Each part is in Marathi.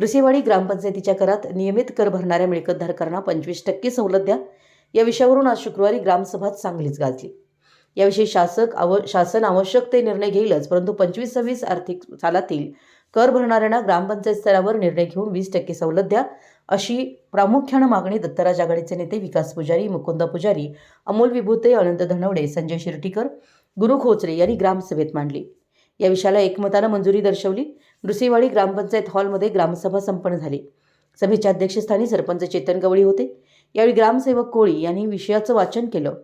नृसिंहवाडी ग्रामपंचायतीच्या करात नियमित कर भरणाऱ्या मिळकतधारकांना पंचवीस टक्के सवलत द्या. या विषयावरून आज शुक्रवारी ग्रामसभा चांगलीच गाजली. याविषयी शासक आव शासन आवश्यक ते निर्णय घेईलच परंतु पंचवीस सव्वीस आर्थिक सालातील कर भरणाऱ्यांना ग्रामपंचायत स्तरावर निर्णय घेऊन वीस टक्के सवलत द्या अशी प्रामुख्यानं मागणी दत्तराज आघाडीचे नेते विकास पुजारी मुकुंद पुजारी अमोल विभूते अनंत धनवडे संजय शिर्टीकर गुरु खोचरे यांनी ग्रामसभेत मांडली. या विषयाला एकमतानं मंजुरी दर्शवली. नृसिंहवाडी ग्रामपंचायत हॉलमध्ये ग्रामसभा संपन्न झाली. सभेच्या अध्यक्षस्थानी सरपंच चेतन गवळी होते. यावेळी ग्रामसेवक कोळी यांनी विषयाचं वाचन केलं.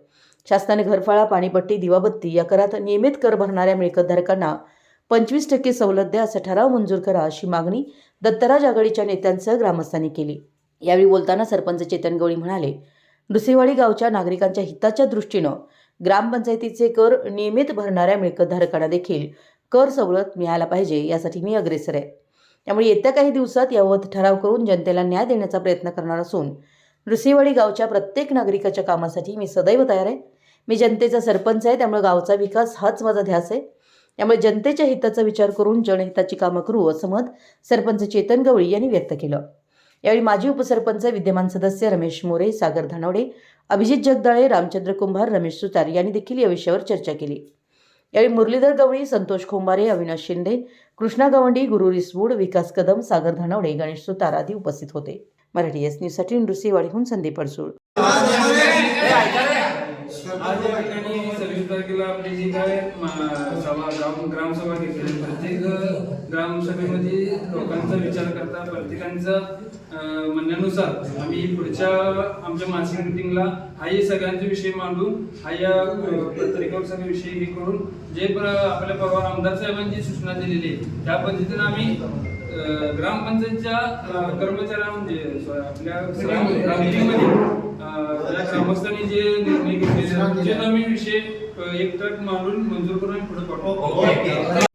शासनाने घरफाळा पाणीपट्टी दिवाबत्ती या करात नियमित कर भरणाऱ्या मिळकतधारकांना पंचवीस टक्के सवलत द्या असा ठराव मंजूर करा अशी मागणी दत्तराज आघाडीच्या नेत्यांसह ग्रामस्थांनी केली. यावेळी बोलताना सरपंच चेतन गवळी म्हणाले नृसिंहवाडी गावच्या नागरिकांच्या हिताच्या दृष्टीनं ग्रामपंचायतीचे कर नियमित भरणाऱ्या मिळकतधारकांना देखील कर सवलत मिळायला पाहिजे यासाठी मी अग्रेसर आहे. त्यामुळे येत्या काही दिवसात यावत ठराव करून जनतेला न्याय देण्याचा प्रयत्न करणार असून नृसिंहवाडी गावच्या प्रत्येक नागरिकाच्या कामासाठी मी सदैव तयार आहे. मी जनतेचा सरपंच आहे त्यामुळे गावचा विकास हाच माझा ध्यास आहे. त्यामुळे जनतेच्या हिताचा विचार करून जनहिताची कामं करू असं मत सरपंच चेतन गवळी यांनी व्यक्त केलं. यावेळी माजी उपसरपंच विद्यमान सदस्य रमेश मोरे सागर धानवडे अभिजित जगदाळे रामचंद्र कुंभार रमेश सुतार यांनी देखील या विषयावर चर्चा केली. यावेळी मुरलीधर गवळी संतोष खोंबारे अविनाश शिंदे कृष्णा गवंडी गुरु रिसवूड विकास कदम सागर धनवडे गणेश सुतार आदी उपस्थित होते. मराठी एस न्यूजसाठी नृसिंहवाडीहून संदीप अडसूळ. आज या ठिकाणी सव्वीस तारखेला आपली जी काय सभा ग्राम ग्रामसभा घेतली. प्रत्येक ग्रामसभेमध्ये लोकांचा विचार करता प्रत्येकांचा म्हणण्यानुसार आम्ही पुढच्या आमच्या मासिक मिटिंगला हाही सगळ्यांचे विषय मांडून हा या अं, पत्रिकेवर सगळे विषय हे करून जे पर आपल्या परवा आमदार साहेबांची सूचना दिलेली आहे त्या पद्धतीने आम्ही ग्रामपंचायतच्या कर्मचाऱ्यांमध्ये कर्मचाऱ्या म्हणजे आपल्या ग्रामपंचायतीमध्ये ग्रामस्थांनी जे निर्णय घेतलेले ते आम्ही विषय अं, एक ट्रक मांडून मंजूर करून पुढे पाठवू.